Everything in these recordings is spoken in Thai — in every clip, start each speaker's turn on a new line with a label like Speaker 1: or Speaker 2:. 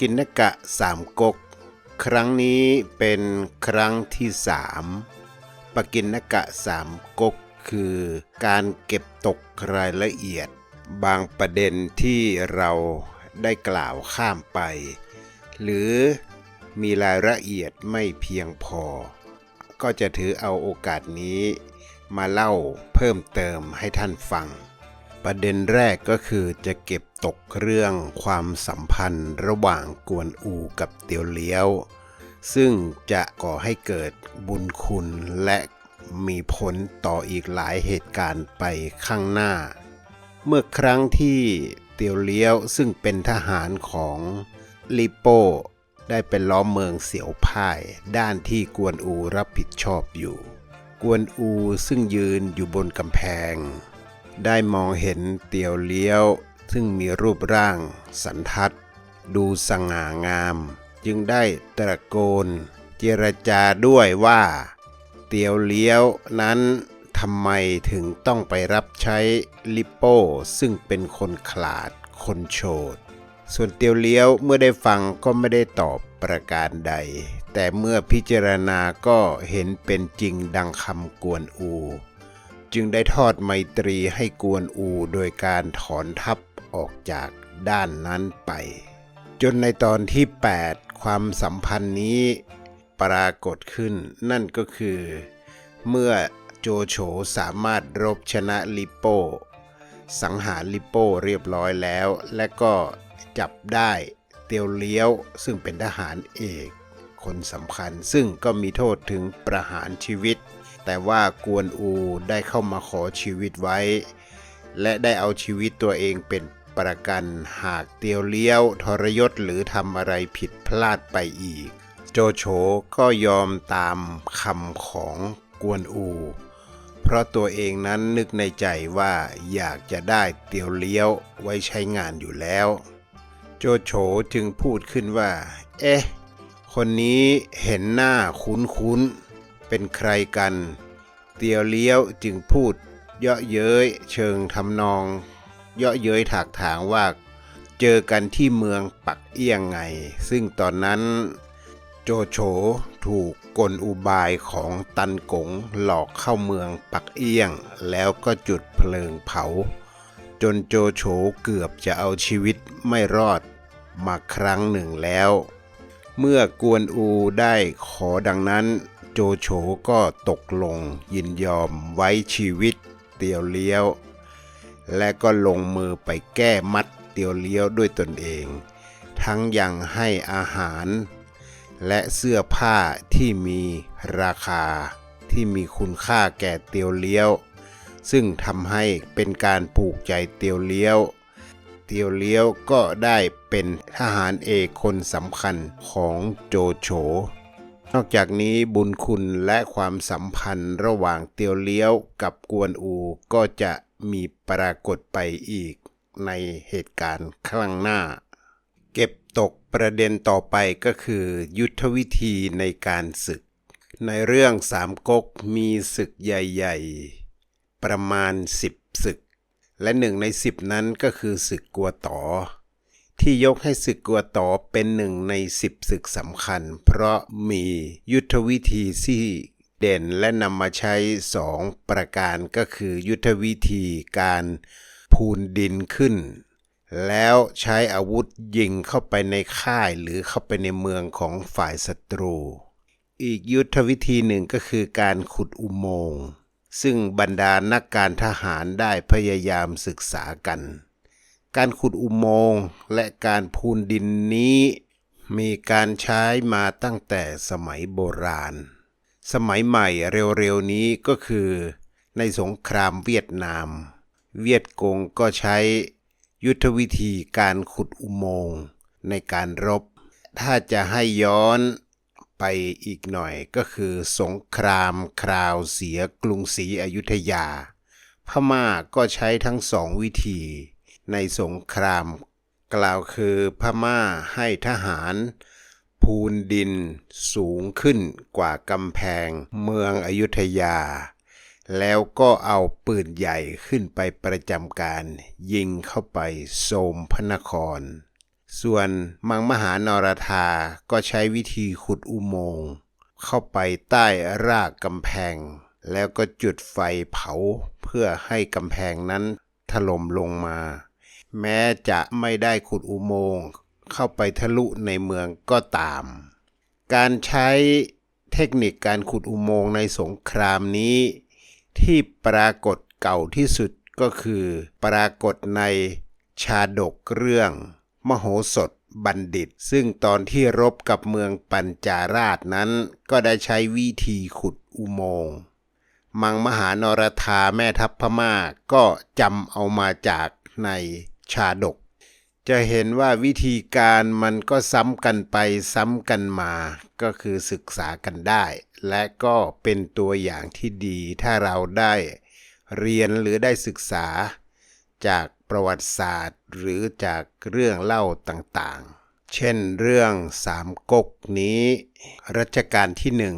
Speaker 1: กินนกะสามก๊กครั้งนี้เป็นครั้งที่สามปกินนกะสามก๊กคือการเก็บตกรายละเอียด บางประเด็นที่เราได้กล่าวข้ามไป หรือมีรายละเอียดไม่เพียงพอ ก็จะถือเอาโอกาสนี้มาเล่าเพิ่มเติมให้ท่านฟัง ประเด็นแรกก็คือจะเก็บตกเรื่องความสัมพันธ์ระหว่างกวนอูกับเตียวเลี้ยว ซึ่งจะก่อให้เกิดบุญคุณและมีผลต่ออีกหลายเหตุการณ์ไปข้างหน้า เมื่อครั้งที่เตียวเลี้ยวซึ่งเป็นทหารของลิโป้ได้เป็นล้อมเมืองเสียวพ่าย ด้านที่กวนอูรับผิดชอบอยู่ กวนอูซึ่งยืนอยู่บนกำแพง ได้มองเห็นเตียวเลี้ยว ซึ่งมีรูปร่าง สันทัด ดูสง่างาม จึงได้ตะโกน เจรจาด้วยว่า เตียวเลี้ยวนั้นทำไมถึงต้องไปรับใช้ลิปโป้ซึ่งเป็นคนขลาดคนโฉดส่วนเตียวเลี้ยวเมื่อได้ฟังก็ไม่ได้ตอบประการใด แต่เมื่อพิจารณาก็เห็นเป็นจริงดังคำกวนอู จึงได้ทอดไมตรีให้กวนอูโดยการถอนทัพออกจากด้านนั้นไป จนในตอนที่ 8 ความสัมพันธ์นี้ปรากฏขึ้น นั่นก็คือ เมื่อโจโฉสามารถรบชนะลิโป สังหารลิโปเรียบร้อยแล้ว และก็จับได้เตียวเลี้ยวซึ่งเป็นทหารเอก คนสำคัญซึ่งก็มีโทษถึงประหารชีวิต แต่ว่ากวนอูได้เข้ามาขอชีวิตไว้ และได้เอาชีวิตตัวเองเป็นประกันหากเตียวเลี้ยวทรยศหรือทำอะไรผิดพลาดไปอีก โจโฉก็ยอมตามคำของกวนอู เพราะตัวเองนั้นนึกในใจว่าอยากจะได้เตียวเลี้ยวไว้ใช้งานอยู่แล้ว โจโฉจึงพูดขึ้นว่า เอ๊ะ คนนี้เห็นหน้าคุ้นๆ เป็นใครกัน เตียวเลี้ยวจึงพูด เยาะเย้ยเชิงทำนอง เยาะเย้ยถากถางว่า เจอกันที่เมืองปักเอี้ยงไง ซึ่งตอนนั้น โจโฉถูกกลอุบายของตันกงหลอกเข้าเมืองปักเอี้ยง แล้วก็จุดเพลิงเผา จนโจโฉเกือบจะเอาชีวิตไม่รอดมาครั้งหนึ่งแล้ว เมื่อกวนอูได้ขอดังนั้น โจโฉก็ตกลงยินยอมไว้ชีวิตเตียวเลี้ยว และก็ลงมือไปแก้มัดเตียวเลี้ยวด้วยตนเอง ทั้งยังให้อาหาร และเสื้อผ้าที่มีราคาที่มีคุณค่าแก่เตียวเลี้ยว ซึ่งทำให้เป็นการปลูกใจเตียวเลี้ยว เตียวเลี้ยวก็ได้เป็นทหารเอกคนสำคัญของโจโฉ นอกจากนี้บุญคุณและความสัมพันธ์ระหว่างเตียวเลี้ยวกับกวนอูก็จะมีปรากฏไปอีกในเหตุการณ์ข้งหน้า เก็บตกประเด็นต่อไปก็คือ ยุทธวิธีในการศึก ในเรื่องสามก๊กมีศึกใหญ่ๆ ประมาณสิบศึก และหนึ่งในสิบนั้นก็คือศึกกัวต่อ ที่ยกให้ศึกกัวต่อเป็นหนึ่งในสิบศึกสำคัญ เพราะมียุทธวิธีที่เด่นและนำมาใช้สองประการก็คือยุทธวิธีการพูนดินขึ้น แล้วใช้อาวุธยิงเข้าไปในค่ายหรือเข้าไปในเมืองของฝ่ายศัตรู อีกยุทธวิธีหนึ่งก็คือการขุดอุโมงค์ซึ่งบรรดานักการทหารได้พยายามศึกษากัน การขุดอุโมงค์และการพูนดินนี้ มีการใช้มาตั้งแต่สมัยโบราณ สมัยใหม่เร็วๆนี้ก็คือ ในสงครามเวียดนาม เวียดกงก็ใช้ยุทธวิธีการขุดอุโมงค์ในการรบ ถ้าจะให้ย้อนไปอีกหน่อยก็คือสงครามคราวเสียกรุงศรีอยุธยา พม่าก็ใช้ทั้งสองวิธี ในสงคราม กล่าวคือพม่าให้ทหารพูนดินสูงขึ้นกว่ากำแพงเมืองอยุธยา แล้วก็เอาปืนใหญ่ขึ้นไปประจำการ ยิงเข้าไปโสมพระนคร ส่วนมังมหานรธาก็ใช้วิธีขุดอุโมงค์เข้าไปใต้รากกำแพง แล้วก็จุดไฟเผาเพื่อให้กำแพงนั้นถล่มลงมา แม้จะไม่ได้ขุดอุโมงค์เข้าไปทะลุในเมืองก็ตาม การใช้เทคนิคการขุดอุโมงค์ในสงครามนี้ ที่ปรากฏเก่าที่สุดก็คือ ปรากฏในชาดกเรื่อง มโหสถบัณฑิต ซึ่งตอนที่รบกับเมืองปัญจาราชนั้น ก็ได้ใช้วิธีขุดอุโมงค์มังมหานรธาแม่ทัพพม่าก็จำเอามาจากใน ชาดก จะเห็นว่าวิธีการมันก็ซ้ำกันไปซ้ำกันมา ก็คือศึกษากันได้ และก็เป็นตัวอย่างที่ดีถ้าเราได้เรียนหรือได้ศึกษา จากประวัติศาสตร์ หรือจากเรื่องเล่าต่างๆ เช่นเรื่องสามก๊กนี้ รัชกาลที่หนึ่ง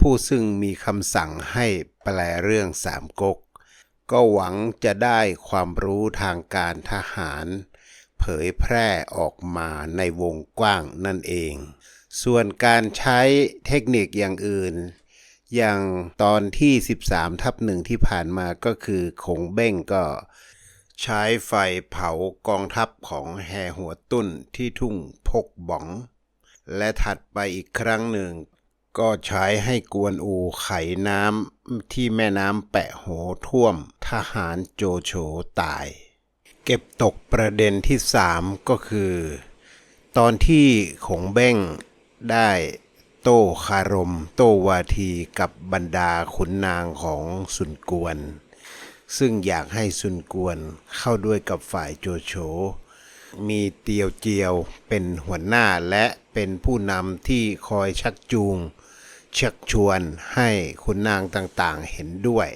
Speaker 1: ผู้ซึ่งมีคำสั่งให้แปลเรื่องสามก๊ก ก็หวังจะได้ความรู้ทางการทหาร เผยแพร่ออกมาในวงกว้างนั่นเอง ส่วนการใช้เทคนิคอย่างอื่น อย่างตอนที่ 13 ทับหนึ่งที่ผ่านมาก็คือคงเบ้งก็ใช้ไฟเผากองทัพของแฮหัวตุ้นที่ทุ่งพกบ๋อง และถัดไปอีกครั้งหนึ่ง ก็ใช้ให้กวนอูไขน้ำที่แม่น้ำแปะโหท่วม ทหารโจโฉตาย เก็บตกประเด็นที่สามก็คือ ตอนที่ขงเบ้งได้โต้คารม โต้วาทีกับบรรดาขุนนางของสุนกวน ซึ่งอยากให้ซุนกวนเข้าด้วยกับฝ่ายโจโฉ มีเตียวเจียวเป็นหัวหน้าและเป็นผู้นำที่คอยชักจูง ชักชวนให้ขุนนางต่างๆเห็นด้วย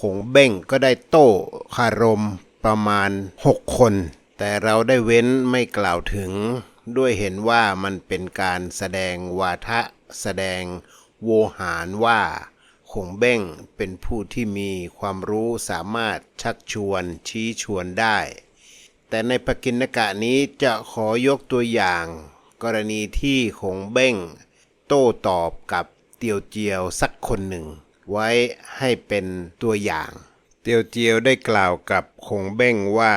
Speaker 1: หงเบ้งก็ได้โต้คารมประมาณ 6 คน แต่เราได้เว้นไม่กล่าวถึง ด้วยเห็นว่ามันเป็นการแสดงวาทะแสดงโวหารว่าหงเบ้งเป็นผู้ที่มีความรู้สามารถชักชวนชี้ชวนได้ แต่ในปกิณกะนี้จะขอยกตัวอย่าง กรณีที่หงเบ้ง โต้ตอบกับเตียวเจียวสักคนหนึ่ง ไว้ให้เป็นตัวอย่าง เตียวเจียวได้กล่าวกับคงเบ้งว่า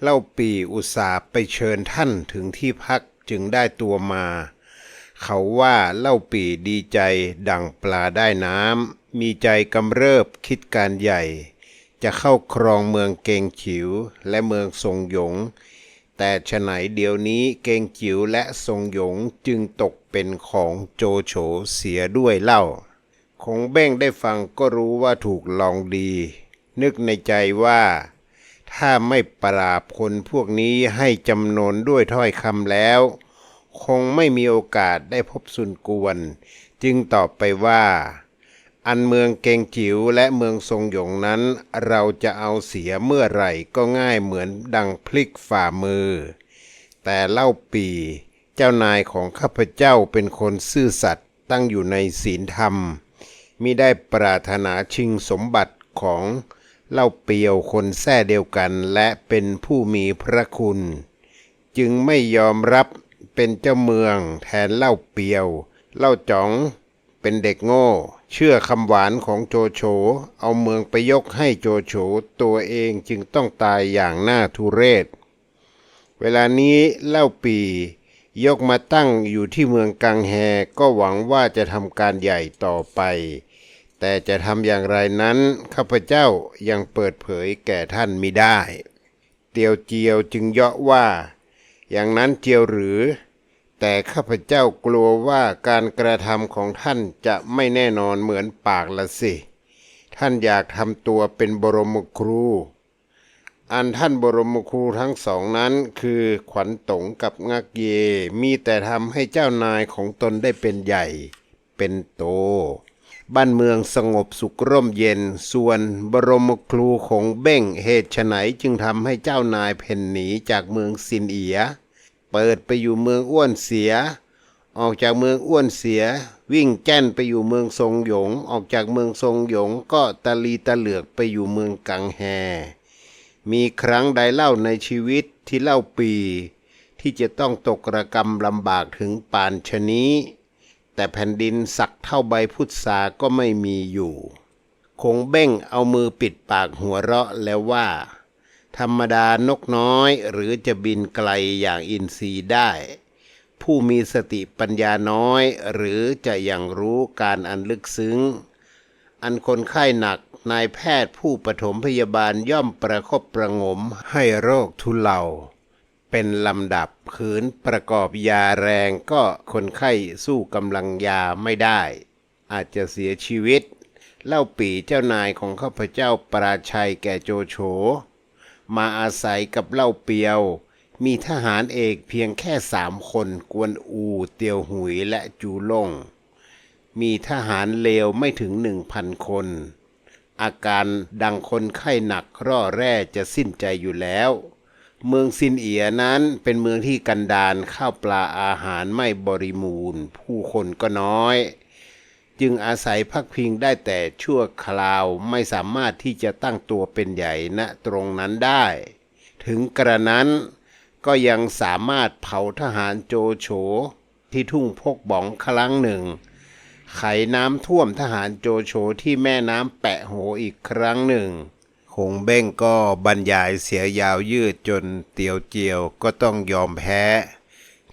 Speaker 1: เล่าปีอุตสาห์ไปเชิญท่านถึงที่พักจึงได้ตัวมา เขาว่าเล่าปีดีใจดังปลาได้น้ำมีใจกำเริบคิดการใหญ่ จะเข้าครองเมืองเกงฉิวและเมืองทรงหยง แต่ฉไหนเดี๋ยวนี้เกงจิ๋วและทรงหยงจึงตกเป็นของโจโฉเสียด้วยเล่า คงเบ้งได้ฟังก็รู้ว่าถูกลองดี นึกในใจว่า ถ้าไม่ปราบคนพวกนี้ให้จำนนด้วยถ้อยคำแล้ว คงไม่มีโอกาสได้พบสุนกวน จึงตอบไปว่า อันเมืองเกงจิ๋วและเมืองทรงหยงนั้น เราจะเอาเสียเมื่อไหร่ก็ง่ายเหมือนดังพลิกฝ่ามือ แต่เล่าปีเจ้านายของข้าพเจ้าเป็นคนซื่อสัตย์ตั้งอยู่ในศีลธรรมมิได้ปรารถนาชิงสมบัติของเล่าเปียวคนแท้เดียวกันและเป็นผู้มีพระคุณ จึงไม่ยอมรับเป็นเจ้าเมืองแทนเล่าเปียว เล่าจ๋องเป็นเด็กโง่ เชื่อคำหวานของโจโฉเอาเมืองไปยกให้โจโฉตัวเองจึงต้องตายอย่างน่าทุเรศ เวลานี้เล่าปียกมาตั้งอยู่ที่เมืองกังแฮก็หวังว่าจะทำการใหญ่ต่อไป แต่จะทำอย่างไรนั้นข้าพเจ้ายังเปิดเผยแก่ท่านมิได้ เตียวเจียวจึงเยาะว่า อย่างนั้นเจียวหรือ แต่ข้าพเจ้ากลัวว่าการกระทำของท่านจะไม่แน่นอนเหมือนปากละสิ ท่านอยากทำตัวเป็นบรมครู อันท่านบรมครูทั้งสองนั้นคือขวัญตงกับงักเย มีแต่ทำให้เจ้านายของตนได้เป็นใหญ่ เป็นโต บ้านเมืองสงบสุขร่มเย็น ส่วนบรมครูของเบ้งเหตุไฉนจึงทำให้เจ้านายเพ่นหนีจากเมืองซินเอีย เปิดไปอยู่เมืองอ้วนเสีย ออกจากเมืองอ้วนเสีย วิ่งแจ้นไปอยู่เมืองทรงหยง ออกจากเมืองทรงหยง ก็ตะลีตะเหลือกไปอยู่เมืองกังแฮ มีครั้งใดเล่าในชีวิตที่เล่าปี ที่จะต้องตกระกรรมลำบากถึงปานชะนี้ แต่แผ่นดินสักเท่าใบพุทราก็ไม่มีอยู่ คงเบ้งเอามือปิดปากหัวเราะแล้วว่า ธรรมดานกน้อยหรือจะบินไกลอย่างอินทรีได้ ผู้มีสติปัญญาน้อย หรือจะอยังรู้การอันลึกซึ้ง อันคนไข้หนักนายแพทย์ผู้ปฐมพยาบาลย่อมประคบประงมให้โรคทุเลา เป็นลำดับขืนประกอบยาแรงก็คนไข้สู้กำลังยาไม่ได้ อาจจะเสียชีวิต เล่าปีเจ้านายของข้าพเจ้าปราชัยแก่โจโฉ มาอาศัยกับเล่าเปียว มีทหารเอกเพียงแค่สามคนกวนอูเตียวหุยและจูลง มีทหารเลวไม่ถึงหนึ่งพันคน อาการดังคนไข้หนักร่อแร่จะสิ้นใจอยู่แล้ว เมืองซินเอียนั้นเป็นเมืองที่กันดารข้าวปลาอาหารไม่บริมูรณ์ ผู้คนก็น้อย จึงอาศัยพักพิงได้แต่ชั่วคราวไม่สามารถที่จะตั้งตัวเป็นใหญ่ณตรงนั้นได้ ถึงกระนั้นก็ยังสามารถเผาทหารโจโฉที่ทุ่งพกบองครั้งหนึ่ง ไขน้ำท่วมทหารโจโฉที่แม่น้ำแปะโหอีกครั้งหนึ่งคงเบ้งก็บรรยายเสียยาวยืดจนเตียวเจียวก็ต้องยอมแพ้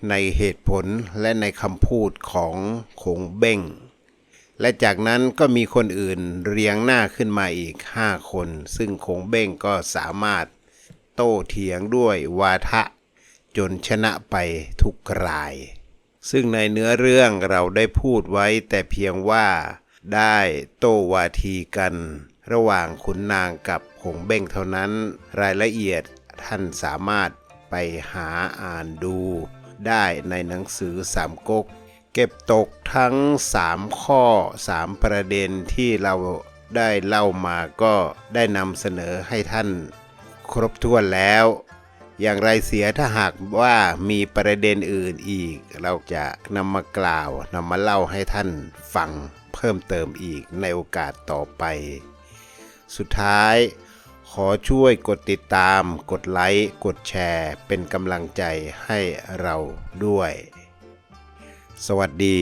Speaker 1: ในเหตุผลและในคำพูดของคงเบ้ง และจากนั้นก็มีคนอื่นเรียงหน้าขึ้นมาอีกห้าคน ซึ่งคงเบ้งก็สามารถ โต้เถียงด้วยวาทะ จนชนะไปทุกราย ซึ่งในเนื้อเรื่องเราได้พูดไว้แต่เพียงว่าได้โต้วาทีกัน ระหว่างขุนนางกับหงเบ้งเท่านั้น รายละเอียดท่านสามารถไปหาอ่านดู ได้ในหนังสือสามก๊ก เก็บตกทั้ง 3 ข้อ 3 ประเด็นที่เราได้เล่ามาก็ได้นำเสนอให้ท่านครบถ้วนแล้ว อย่างไรเสียถ้าหากว่ามีประเด็นอื่นอีก เราจะนำมากล่าวนำมาเล่าให้ท่านฟังเพิ่มเติมอีกในโอกาสต่อไป สุดท้ายขอช่วยกดติดตาม กดไลค์ กดแชร์ เป็นกำลังใจให้เราด้วย สวัสดี